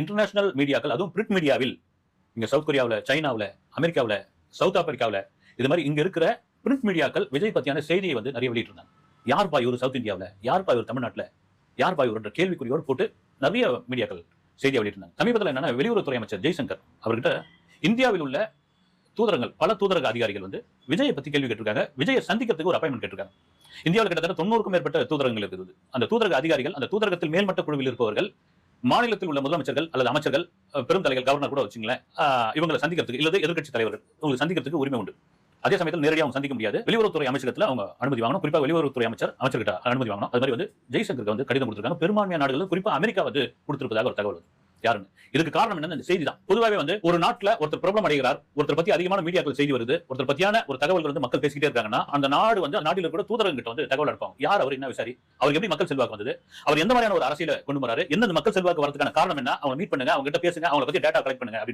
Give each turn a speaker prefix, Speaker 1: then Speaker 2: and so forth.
Speaker 1: International மீடியாக்கள் அதுவும் print மீடியாவில் இங்க சவுத் கொரியாவில் சைனாவில் அமெரிக்காவில் சவுத் ஆப்பிரிக்காவில் இது மாதிரி இங்க இருக்கிற பிரிண்ட் மீடியாக்கள் விஜய் பத்தியான செய்தியை வந்து நிறைய வெளியிட்டிருந்தாங்க. யார் பா இவர் சவுத் இந்தியாவில் யார் பா இவர் தமிழ்நாட்டில் யார் பா இவர்ன்ற கேள்விக்குறியோடு போட்டு நிறைய மீடியாக்கள் செய்தியை வெளியிட்டிருந்தாங்க. சமீபத்தில் என்னன்னா வெளியுறவுத்துறை அமைச்சர் ஜெய்சங்கர் அவர்கிட்ட இந்தியாவில் உள்ள தூதரங்கள் பல தூதரக அதிகாரிகள் வந்து விஜயை பத்தி கேள்வி கேட்டிருக்காங்க. விஜயை சந்திக்கிறதுக்கு ஒரு அப்பாயின்மெண்ட் கேட்டிருக்காங்க. இந்தியாவில் கிட்டத்தட்ட தொண்ணூறுக்கும் மேற்பட்ட தூதரகங்கள் இருக்குது. அந்த தூதரக அதிகாரிகள் அந்த தூதரகத்தில் மேல்மட்ட குழுவில் இருப்பவர்கள் மாநிலத்தில் உள்ள முதலமைச்சர்கள் அல்லது அமைச்சர்கள் பெரும் தலைகள் கவர்னர் கூட வச்சுங்களேன் இவங்களை சந்திக்கிறதுக்கு இல்லது எதிர்க்கட்சி தலைவர்கள் உங்களுக்கு சந்திக்கிறதுக்கு உரிமை உண்டு. அதே சமயத்தில் நேரடியாக அவங்க சந்திக்க முடியாது. வெளியுறவுத்துறை அமைச்சகத்தில் அவங்க அனுமதி வாங்கணும். குறிப்பாக வெளியுறவுத்துறை அமைச்சர் அமைச்சர்கிட்ட அனுமதி வாங்கணும். அது மாதிரி வந்து ஜெய்சங்கருக்கு வந்து கடிதம் கொடுத்துருக்காங்க. பெரும்பான்மையான நாடுகள் குறிப்பாக அமெரிக்கா வந்து கொடுத்திருப்பதாக ஒரு தகவல் யாருன்னு? இதுக்கு காரணம் என்னன்னு இந்த செய்தி தான் பொதுவாகவே வந்து ஒரு நாட்டில் ஒருத்தர் பிரபலம் அடைகிறார் ஒருத்தர் பத்தி அதிகமான மீடியாக்கள் செய்தி வருது ஒருத்தர் பத்தியான ஒரு தகவல்கள் வந்து மக்கள் பேசிக்கிட்டே இருக்காங்கன்னா அந்த நாடு வந்து அந்த நாட்டில் கூட தூதரங்கிட்ட வந்து தகவல் இருப்பாங்க யார் அவர்? என்ன விசாரி? அவருக்கு எப்படி மக்கள் செல்வாக்கு வந்தது? அவர் எந்த மாதிரியான ஒரு அரசியல கொண்டு வராரு? எந்தெந்த மக்கள் செல்வாக்கு வரதுக்கான காரணம் என்ன? அவங்க மீட் பண்ணுங்க அவங்க கிட்ட பேசுங்க அவங்க பத்தி டேட்டா கலெக்ட் பண்ணுங்க அப்படின்னு